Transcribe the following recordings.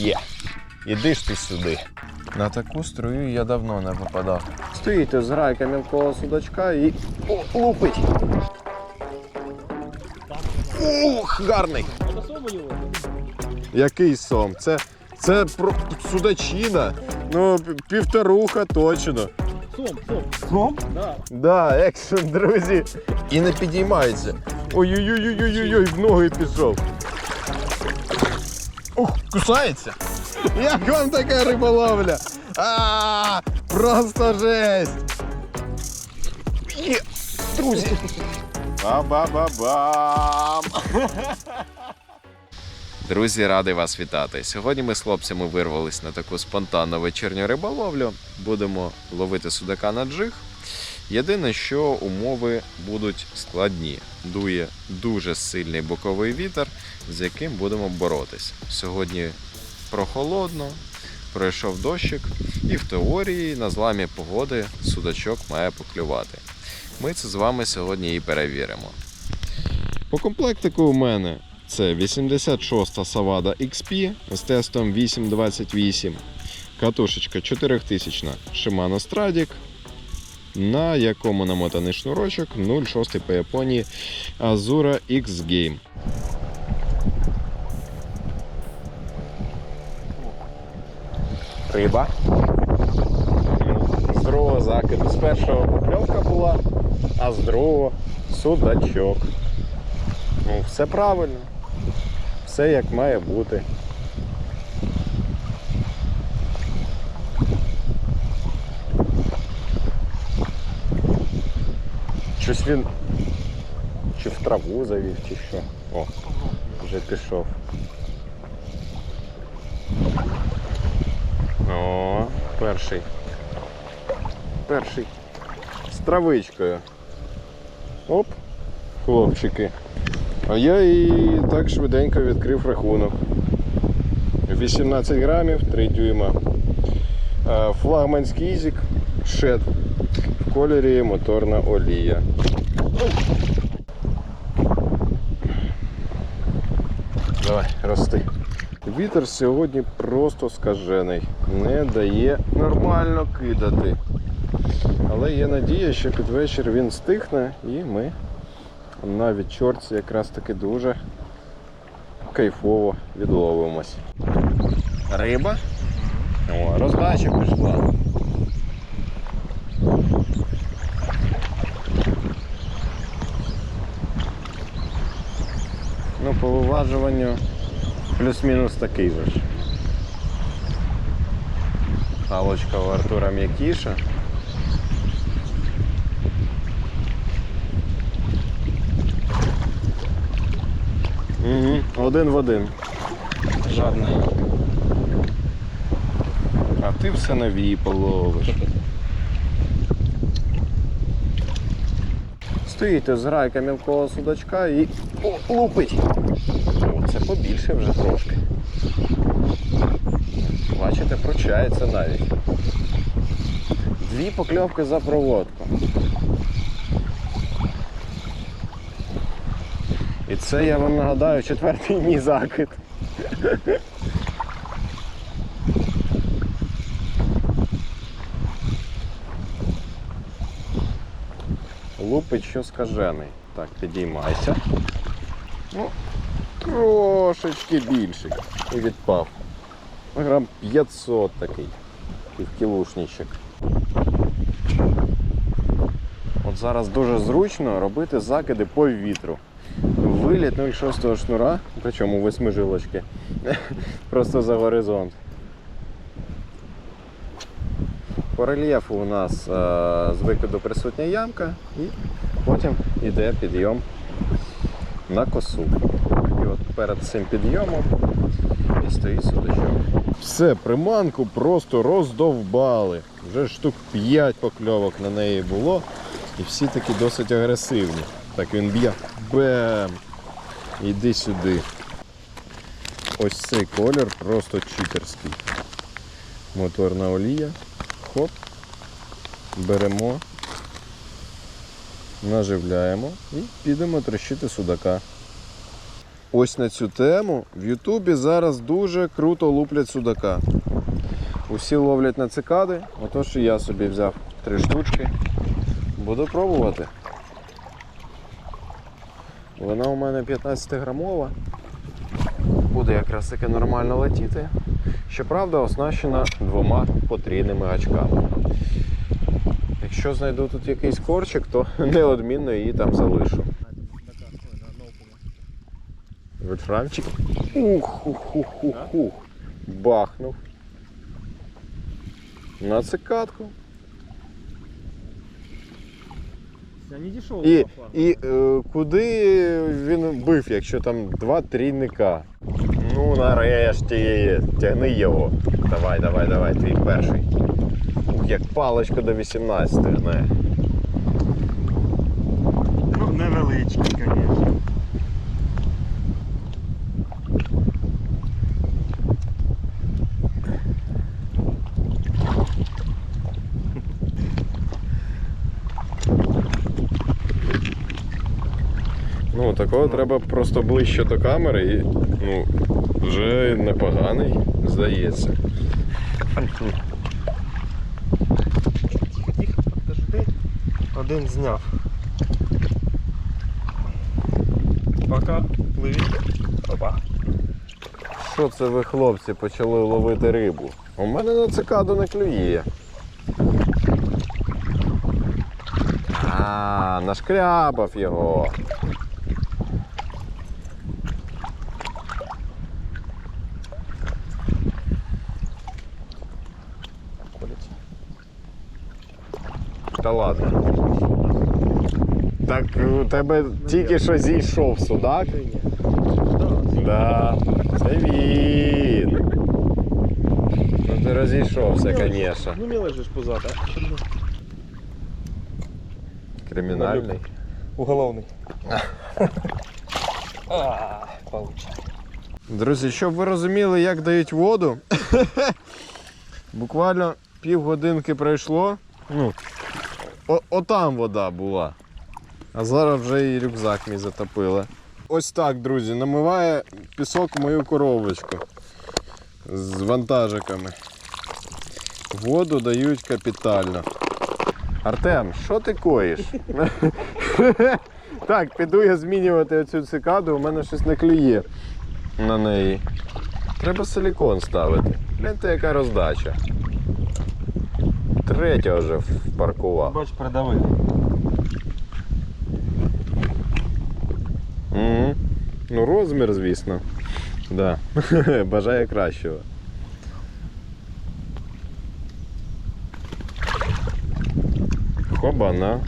Є. Іди ж ти сюди. На таку струю я давно не попадав. Стоїть з грайка мілкого судачка і О, лупить. Ух, гарний. Який сом? Це, це про судачина. Ну, півторуха точно. Сом, сом. Сом? Да. Да, екшен, друзі. І не підіймається. Ой-ой-ой-ой-ой, в ноги пішов. Кусається. Як вам така риболовля? А, просто жесть. Є, друзі. Ба-ба-ба-бам. Друзі, радий вас вітати. Сьогодні ми з хлопцями вирвались на таку спонтанну вечірню риболовлю. Будемо ловити судака на джиг. Єдине, що умови будуть складні. Дує дуже сильний боковий вітер, з яким будемо боротись. Сьогодні прохолодно, пройшов дощик, і в теорії на зламі погоди судачок має поклювати. Ми це з вами сьогодні і перевіримо. По комплектику у мене це 86 Savada XP з тестом 828, катушечка 4000 Shimano Stradic, на якому намотаний шнурочок 0,6 по Японії Azura X Game. Риба. З другого закиду. З першого покльовка була, а з другого судачок. Ну, все правильно. Все як має бути. Щось він чи в траву завів, чи що. О, вже пішов. О, перший. Перший. З травичкою. Оп, хлопчики. А я і так швиденько відкрив рахунок. 18 грамів, 3 дюйма. Е, Флагманський ізік, шед в кольорі моторна олія. Давай, рости. Вітер сьогодні просто скажений. Не дає нормально кидати. Але є надія, що під вечір він стихне і ми на відчорці якраз таки дуже кайфово відловимось. Риба? О, роздача пішла. Ну, плюс-мінус такий же ж. Галочка у Артура м'якіша. Угу, один в один. Жадний. А ти все нові половиш. Стоїть з грайка мілкого судачка і О, лупить. Це побільше вже трошки. Бачите, пручається навіть. Дві покльовки за проводку. І це я вам нагадаю четвертий мій закид. Лупить що скажений. Так, підіймайся. Ну, трошечки більший. І відпав. Грам 500 такий. Півкілушничок. От зараз дуже зручно робити закиди по вітру. Виліт 0,6 шнура, причому 8 жилочки. Просто за горизонт. По рельєфу у нас е, з викиду присутня ямка і потім йде підйом на косу. Перед цим підйомом і стоїть судачок. Все, приманку просто роздовбали. Вже штук 5 покльовок на неї було. І всі такі досить агресивні. Так він б'є. Бем! Іди сюди. Ось цей колір просто читерський. Моторна олія. Хоп. Беремо, наживляємо і підемо трощити судака. Ось на цю тему в Ютубі зараз дуже круто луплять судака. Усі ловлять на цикади, отож і я собі взяв три штучки. Буду пробувати. Вона у мене 15 грамова. Буде якраз таки нормально летіти. Щоправда, оснащена двома потрійними гачками. Якщо знайду тут якийсь корчик, то неодмінно її там залишу. Вольфрамчик. Ух, ух, ух, ух, ух. Бахнув. На цикатку. І, і е, куди він бив, якщо там два трійника? Ну, нарешті, тягни його. Давай, давай, давай, твій перший. Ух, як паличка до 18, не. Ну, невеличкий, звісно. Ну, такого треба просто ближче до камери і ну, вже непоганий, здається. Тихо, тихо, подожди. Один зняв. Пока пливі. Опа. Що це ви, хлопці, почали ловити рибу? У мене на цикаду не клює. А, нашкрябав його. Та ладно. Так у тебе тільки що зійшов судак. Да, це він. Ну ти розійшовся, звісно. Ну, мило же ж позаду. Кримінальний. Уголовний. А. Друзі, щоб ви розуміли, як дають воду, буквально півгодинки пройшло. Ну, отам вода була. А зараз вже і рюкзак мій затопили. Ось так, друзі, намиває пісок мою коробочку з вантажиками. Воду дають капітально. Артем, що ти коїш? так, піду я змінювати оцю цикаду, у мене щось не клює на неї. Треба силікон ставити. Гляньте, яка роздача. Третя вже впаркував. Бач, придавив. Угу. Ну, розмір, звісно. Да. Бажаю кращого. Хобана.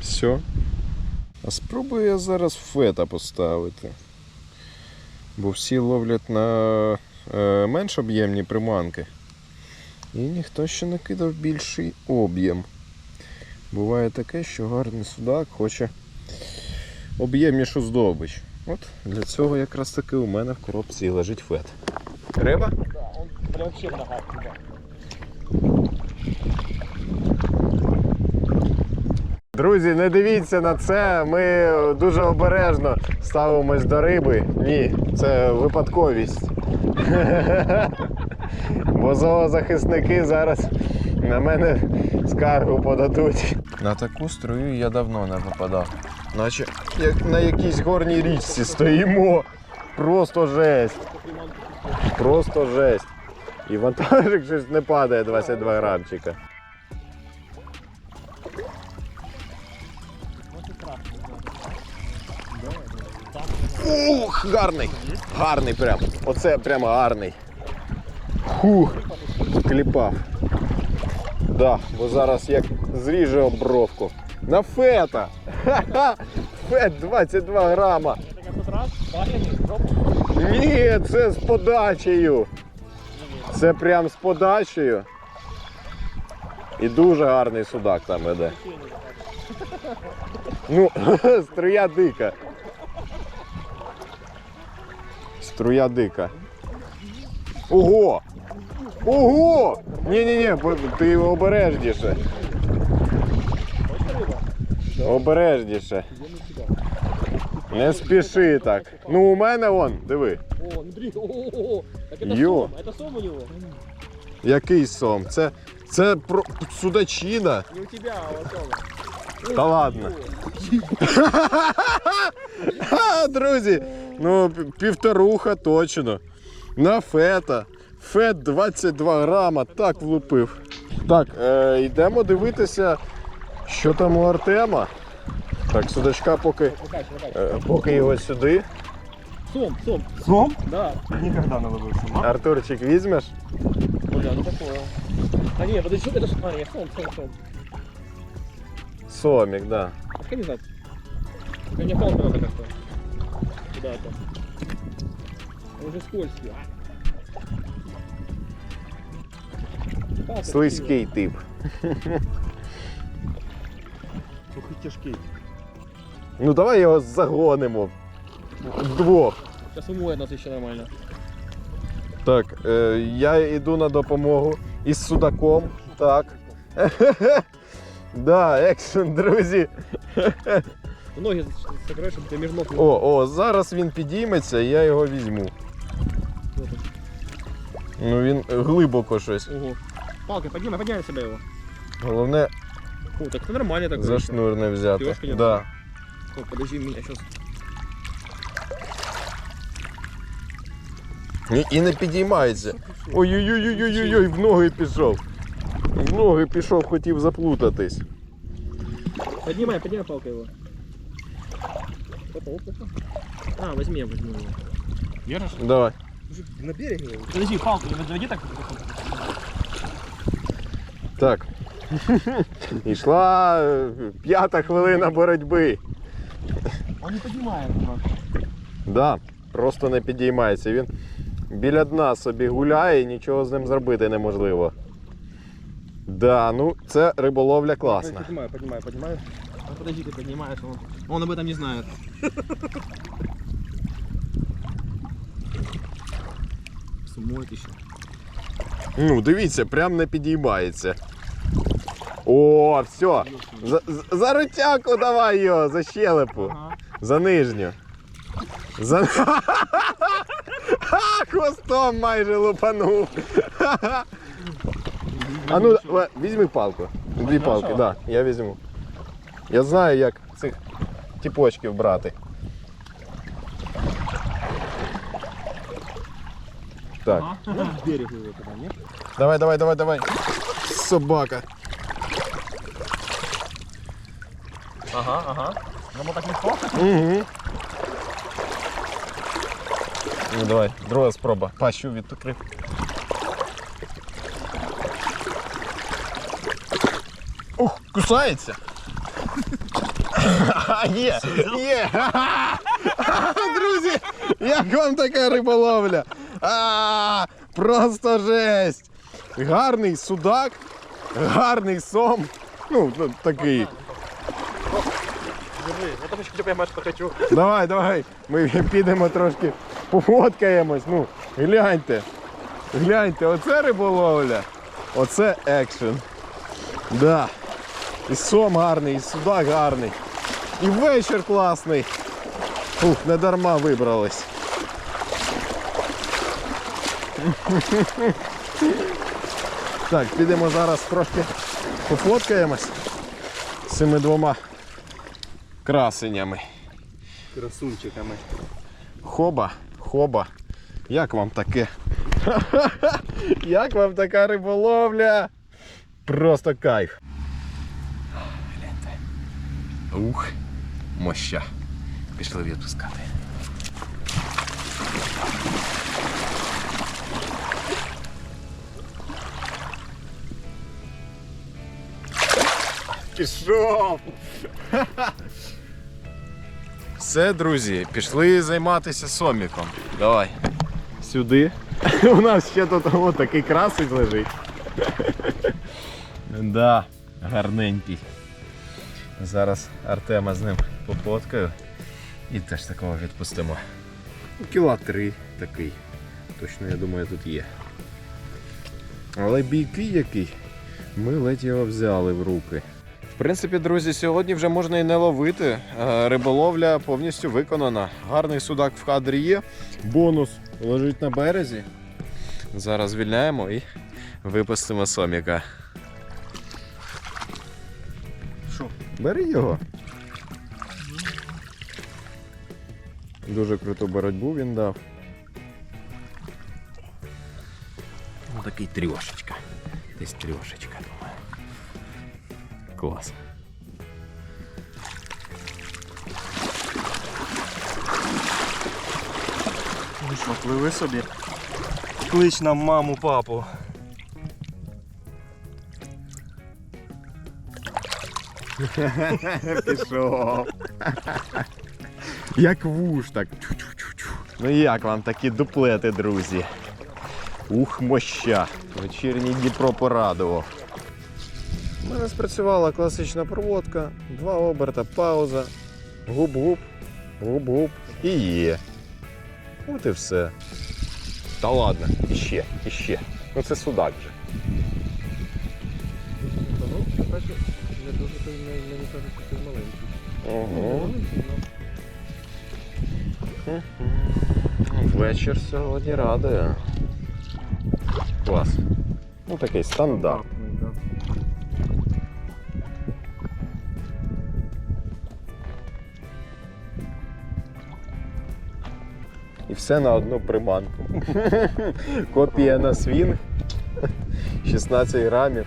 Все. А спробую я зараз фета поставити. Бо всі ловлять на е, менш об'ємні приманки. І ніхто ще не кидав більший об'єм. Буває таке, що гарний судак хоче об'ємнішу здобич. От для цього якраз таки у мене в коробці і лежить фет. Нога туда. Друзі, не дивіться на це. Ми дуже обережно ставимось до риби. Ні, це випадковість. Бо зоозахисники зараз на мене скаргу подадуть. На таку струю я давно не випадав. Наче як на якійсь горній річці стоїмо. Просто жесть. Просто жесть. І вантажик щось не падає 22 грамчика. Ух, гарний! Гарний прям. Оце прямо гарний. Хух, кліпав. Да, бо зараз як зріже обровку. На фета! Ха-ха! Фет 22 грама. Ні, це з подачею. Це прям з подачею. І дуже гарний судак там іде. Ну, струя дика. Струя дика. Ого! Ого! Ні-ні-ні, ти обережніше. Обережніше. Не спіши так. Ну у мене он, диви. О, смотри, о, так это Йо. сом, это сом у него. Який сом? Це, це про судачина. Не у тебя, а у Тома. Та ладно. Друзі, ну півторуха точно. На фета. Фет 22 грама, так влупив. Так, е, йдемо дивитися, що там у Артема. Так, судачка поки, е, поки його сюди. Сом, сом. Сом? Да. Никогда не ловив сома. Артурчик, візьмеш? Бля, ну такое. Да не, подожди, это ж... А, сом, сом, сом. Сомік, да. Пускай не знаю. У меня палка надо как-то. Куда-то. Он уже скользкий. Слизький тип. Трохи тяжкий. Ну давай його загонимо. Вдвох. Сейчас умоет нас еще нормально. Так, е, я йду на допомогу із судаком. Так. Да, екшен, друзі. Ноги закрой, чтобы ты между ног. О, о, зараз він підійметься, я його візьму. Ну він глибоко щось. Ого. Палкой поднимай, поднимай себя его. Головне О, так это нормально так. за шнур не взяти. Трьошки не Да. О, подожди меня сейчас. І, і не підіймається. Ой-ой-ой-ой-ой-ой, в ноги пішов. В ноги пішов, хотів заплутатись. Поднимай, поднимай палкой его. Опа, опа, опа. А, возьми, я возьму его. Держиш? Давай. На берег его. Подожди, палку не заведи так. Так. Ішла е, п'ята хвилина боротьби. Он не поднимает. Да, просто не підіймається. Він біля дна собі гуляє і нічого з ним зробити неможливо. Да, ну це риболовля класна. Поднимаю, поднимаю. А подожди, ты поднимаешь, он, он об этом не знает. Сумоет еще. Ну, дивіться, прям не підіймається. О, все. За, за- рутяку давай його, за щелепу. Ага. За нижню. За... Ха, Хвостом майже лупанув. А ну, візьми палку. Дві палки, так, да, я візьму. Я знаю, як цих тіпочків брати. Так. Ага. Ну, к берегу его туда, нет? Давай, давай, давай, давай. Собака. Ага, ага. Ну так легко. Угу. Ну давай, друга спроба. Пащу відкрив. Ох, кусається. А, Є, є. Друзі, як вам така риболовля? А, просто жесть. Гарний судак, гарний сом. Ну, ну, такий. Держи. Я только что поймать хочу. Давай, давай. Ми підемо трошки пофоткаємось. Ну, гляньте. Гляньте, оце риболовля. Оце екшен. Да. І сом гарний, і судак гарний. І вечір класний. Фух, не дарма вибрались. Так, підемо зараз трошки пофоткаємось з цими двома красенями. Красунчиками. Хоба, хоба. Як вам таке? Як вам така риболовля? Просто кайф. Гляньте. Ух, моща. Пішли відпускати. Пішов! Все, друзі, пішли займатися соміком. Давай. Сюди. У нас ще тут о, такий красик лежить. да, гарненький. Зараз Артема з ним пофоткаю і теж такого відпустимо. Кіла три такий. Точно, я думаю, тут є. Але бійкий який. Ми ледь його взяли в руки. Принципі, друзі, сьогодні вже можна і не ловити. Е, Риболовля повністю виконана. Гарний судак в кадрі є. Бонус лежить на березі. Зараз звільняємо і випустимо соміка. Що? Бери його. Дуже круту боротьбу він дав. Ну такий трьошечка. Десь трьошечка. Клас. Ну що, пливи собі. Клич нам маму, папу. Пішов. Як вуш так. Ну як вам такі дуплети, друзі? Ух, моща. Вечірній Дніпро порадував. У мене спрацювала класична проводка, два оберта, пауза, губ-губ, губ-губ і є. От і все. Та ладно, іще, іще. Ну це судак вже. Ну, бачу, не дуже не кажуть, що ти маленький. Ого. Ну. Вечір сьогодні радує. Клас. Ну такий стандарт. І все на одну приманку. Копія на свінг. 16 грамів.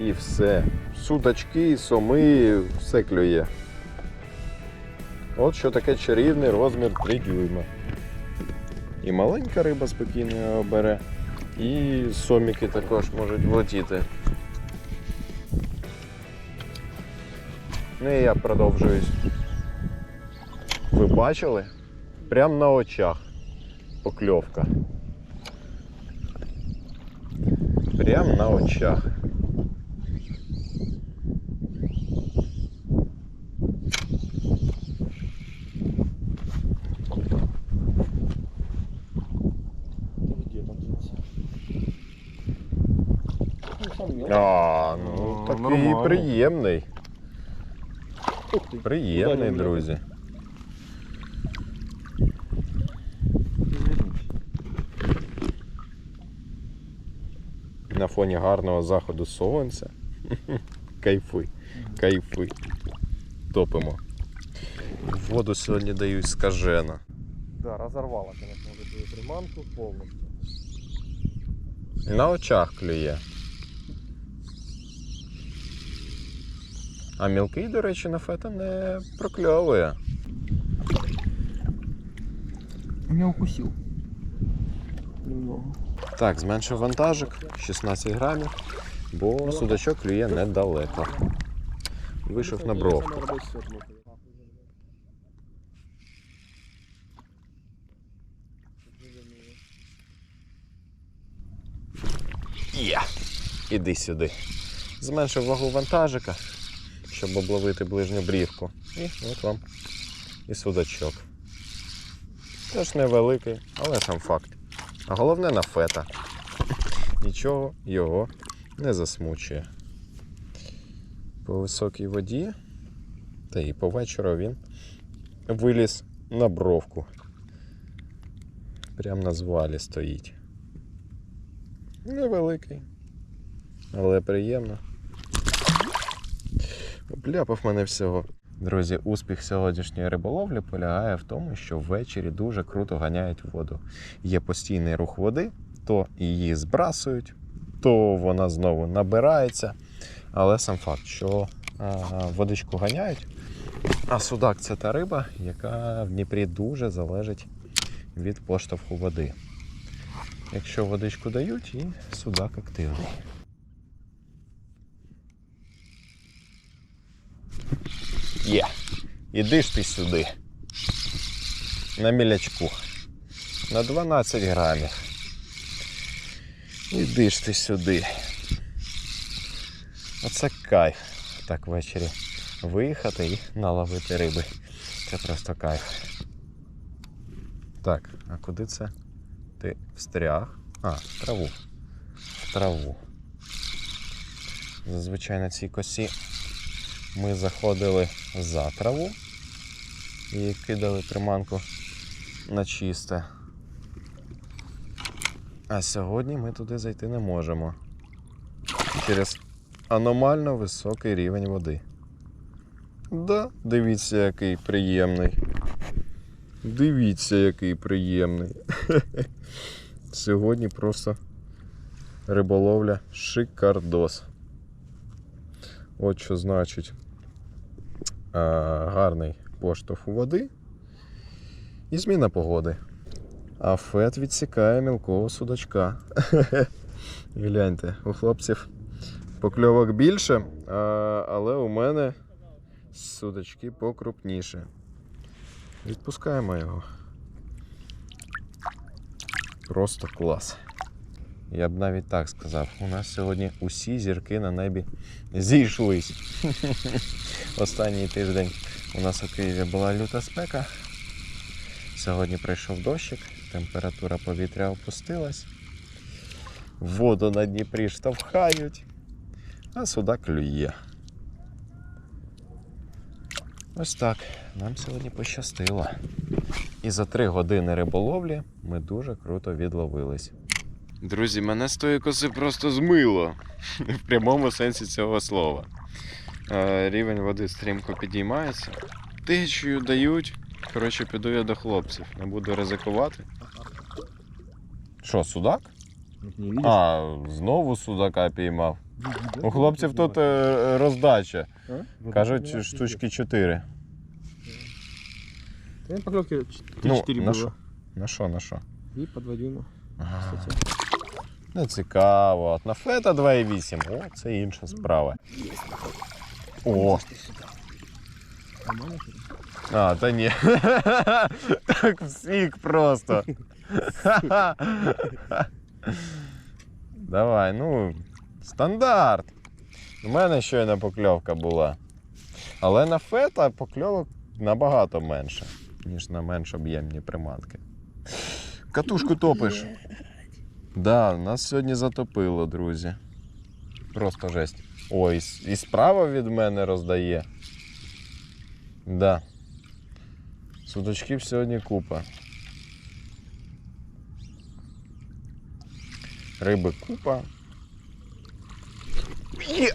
І все. Судачки, соми, все клює. От що таке чарівний розмір 3 дюйма. І маленька риба спокійно його бере, і соміки також можуть влетіти. Ну і я продовжуюсь. Ви бачили? Прямо на очах покльовка. Прямо на очах. Где там взялся? Ну, сам мел. А, ну Ну, такий нормально. приємний. Ух ты. Приємний, Ударив мене. друзі. На фоні гарного заходу сонця. Кайфи, кайфи. Топимо. Воду сьогодні дають скажено. Да, разорвала, конечно, эту приманку полностью. На очах клює. А мілкий, до речі, на фета не прокльовує. Меня укусил. Немного. Так, зменшив вантажик 16 грамів, бо судачок клює недалеко. Вийшов на бровку. Є. Іди сюди. Зменшив вагу вантажика, щоб обловити ближню брівку. І от вам і судачок. Теж невеликий, але сам факт. А головне на фета. Нічого його не засмучує. По високій воді, та і по вечору він виліз на бровку. Прямо на звалі стоїть. Невеликий, але приємно. Обляпав мене всього. Друзі, успіх сьогоднішньої риболовлі полягає в тому, що ввечері дуже круто ганяють воду. Є постійний рух води, то її збрасують, то вона знову набирається. Але сам факт, що водичку ганяють, а судак це та риба, яка в Дніпрі дуже залежить від поштовху води. Якщо водичку дають, і судак активний. Є. Іди ж ти сюди. На мілячку. На 12 грамів. Іди ж ти сюди. Оце кайф. Так ввечері виїхати і наловити риби. Це просто кайф. Так, а куди це? Ти встряг? А, в траву. В траву. Зазвичай на цій косі ми заходили за траву і кидали приманку на чисте. А сьогодні ми туди зайти не можемо. Через аномально високий рівень води. Да, дивіться, який приємний. Дивіться, який приємний. Сьогодні просто риболовля шикардос. От що значить гарний поштовх води і зміна погоди. А фет відсікає мілкого судачка. Гляньте, у хлопців покльовок більше, але у мене судачки покрупніше. Відпускаємо його. Просто клас. Я б навіть так сказав. У нас сьогодні усі зірки на небі зійшлись. Останній тиждень у нас у Києві була люта спека. Сьогодні прийшов дощик, температура повітря опустилась. Воду на Дніпрі штовхають, а сюди клює. Ось так. Нам сьогодні пощастило. І за три години риболовлі ми дуже круто відловились. Друзі, мене з тої коси просто змило. В прямому сенсі цього слова. Е, Рівень води стрімко підіймається. Течію дають. Коротше, піду я до хлопців. Не буду ризикувати. Що, судак? А, знову судака піймав. У хлопців тут е, роздача. Кажуть, штучки 4. Там поклевки 3-4 Ну, было. на що? На що, на що? И по 2 дюйма, Ага. Не цікаво. На флета 2,8. О, це інша справа. О, а, та ні. Так всік просто. Давай, ну, стандарт. У мене щойно покльовка була. Але на фета покльовок набагато менше, ніж на менш об'ємні приманки. Катушку топиш. Да, нас сьогодні затопило, друзі. Просто жесть. Ой, і справа від мене роздає. Да. Судочків сьогодні купа. Риби купа. Є!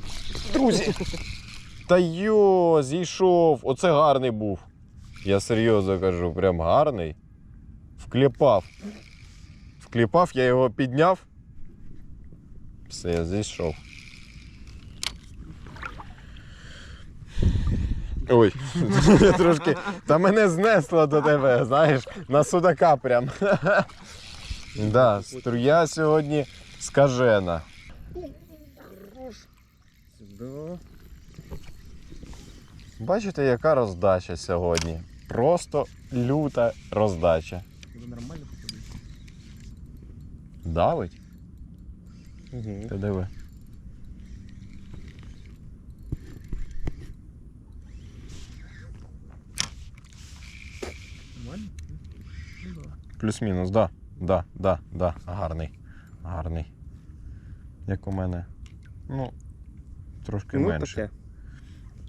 Друзі! Та йо, зійшов! Оце гарний був. Я серйозно кажу, прям гарний. Вкліпав. Вкліпав, я його підняв. Все, я зійшов. Ой, трошки. Та мене знесло до тебе, знаєш, на судака прям. Да, струя сьогодні скажена. Бачите, яка роздача сьогодні? Просто люта роздача. Нормально. Давить? Угу. Ти диви. Ну. Плюс-мінус, да. Да, да, да. Гарний. Гарний. Як у мене. Ну, трошки Ну, менше, таке.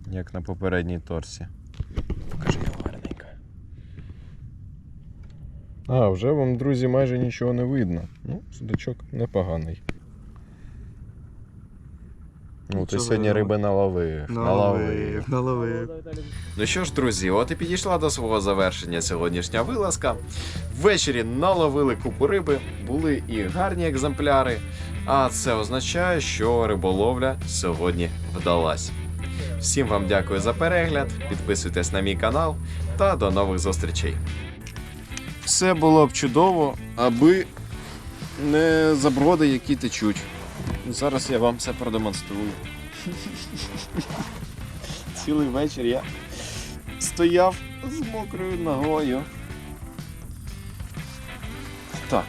як на попередній торсі. А, вже вам, друзі, майже нічого не видно. Ну, судачок непоганий. Ну, ти сьогодні риби наловив. Наловив, наловив. Ну що ж, друзі, от і підійшла до свого завершення сьогоднішня вилазка. Ввечері наловили купу риби, були і гарні екземпляри. А це означає, що риболовля сьогодні вдалась. Всім вам дякую за перегляд, підписуйтесь на мій канал та до нових зустрічей. Все було б чудово, аби не заброди, які течуть. Зараз я вам це продемонструю. Цілий вечір я стояв з мокрою ногою. Так.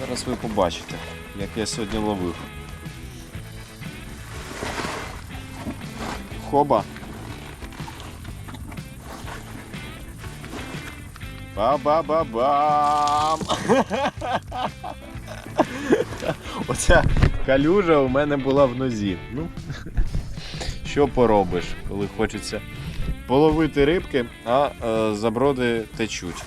Зараз ви побачите, як я сьогодні ловив. Хоба. Ба-ба-ба-бам! Оця калюжа у мене була в нозі. Ну, що поробиш, коли хочеться половити рибки, а е, заброди течуть.